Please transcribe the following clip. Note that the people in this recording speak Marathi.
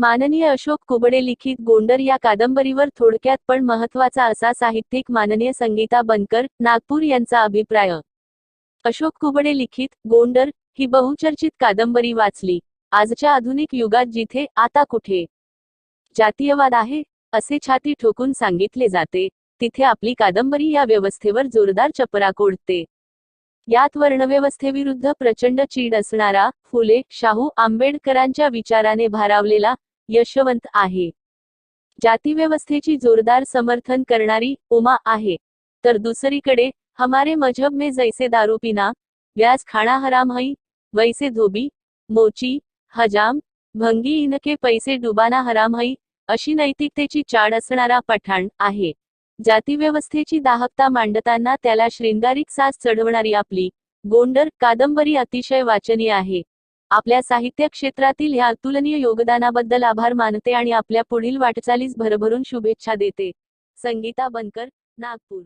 माननीय अशोक कुबडे लिखित गोंडर या कादंबरीवर थोडक्यात पण महत्त्वाचा असा साहित्यिक माननीय संगीता बनकर नागपूर यांचा अभिप्राय. अशोक कुबडे लिखित गोंडर ही बहुचर्चित कादंबरी वाचली. आजच्या आधुनिक युगात जिथे आता कुठे? जातीयवाद आहे असे छाती ठोकून सांगितले जाते. तिथे आपली कादंबरी या व्यवस्थेवर जोरदार चपरा कोडते. यात वर्णव्यवस्थेविरुद्ध प्रचंड चीड असणारा फुले शाहू आंबेडकरांच्या विचाराने भारावलेला यशवंत आहे. जातीव्यवस्थेची जोरदार समर्थन करणारी उमा आहे. तर दुसरीकडे हमारे मजहब में जैसे दारू पिना व्याज खाना हराम हई वैसे धोबी मोची हजाम भंगी इनके पैसे डुबाना हराम हई अशी नैतिकतेची चाड असणारा पठाण आहे. जातीव्यवस्थेची दाहकता मांडताना त्याला श्रृंगारिक साज चढवणारी आपली गोंडर कादंबरी अतिशय वाचनीय आहे. आपल्या साहित्य क्षेत्रातील ह्या अतुलनीय योगदानाबद्दल आभार मानते आणि आपल्या पुढील वाटचालीस भरभरून शुभेच्छा देते. संगीता बनकर नागपूर.